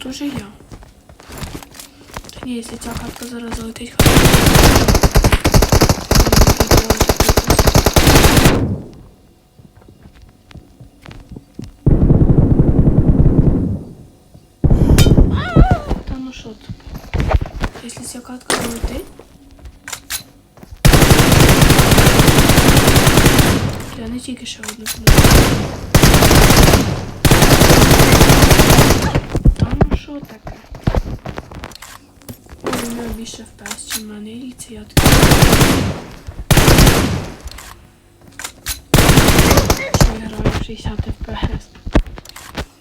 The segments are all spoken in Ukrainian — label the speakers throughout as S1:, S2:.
S1: тут уже я. Та ні, якщо ця катка зараз залетить, хай. Та ну тут? Якщо ця катка залетить. Я не тільки ще одну буду. Та ну що таке? Ой, у мене більше Чим в мене, і це я. Що я граю в 60 FPS.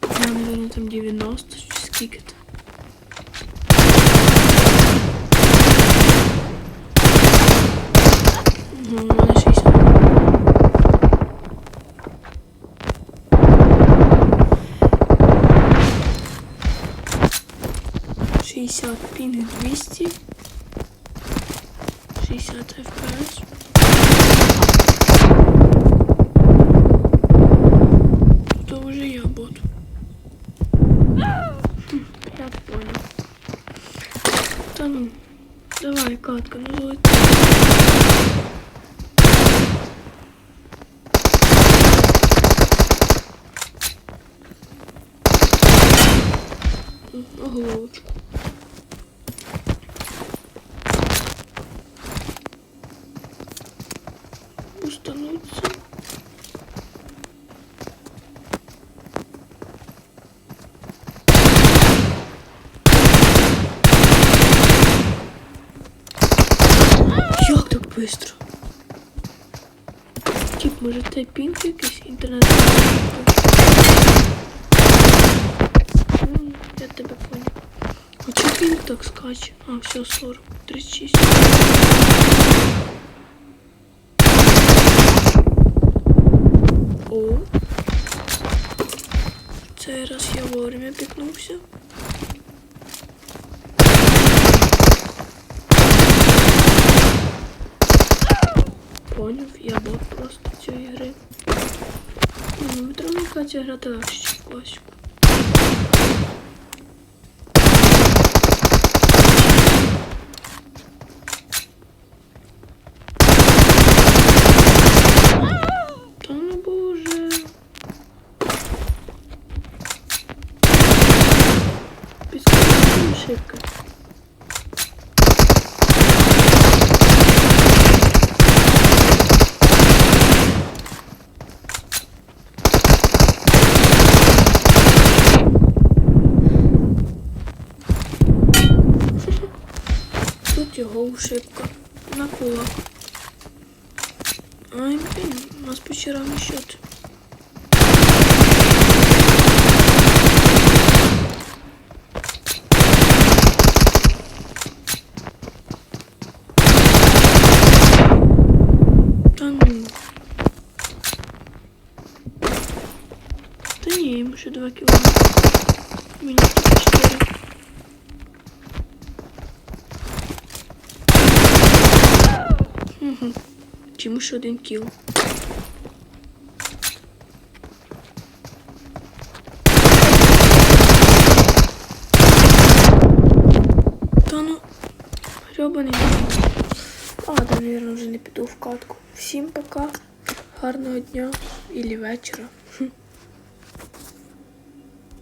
S1: У мене, наверное, там 90 чи скільки то. Ну, у мене 60. Шестьдесят пинг двести. Шестьдесят FPS. Это уже я бот. Хм, Я понял. Да ну, давай, катка, ну. М, Головочку. Устануться. Як так быстро? Тип, може це пінг якийсь інтернет? М, Я тебе понял. А чого пінг так скаче? А, все, 40, 36. вовремя пікнувся. Поняв, я бот просто цієї гри. Ну, метро Катя грати легше, ніж в класику. Підскажи ошибка. Тут його ошибка. На кулак. Ай, блин, у нас почти равный счет. 2 кілометри. Мені тільки 4. Угу. Чому ще один кіл? Та ну, гребаний. Ладно, мабуть, вже не піду в катку. Всім пока, гарного дня і вечора.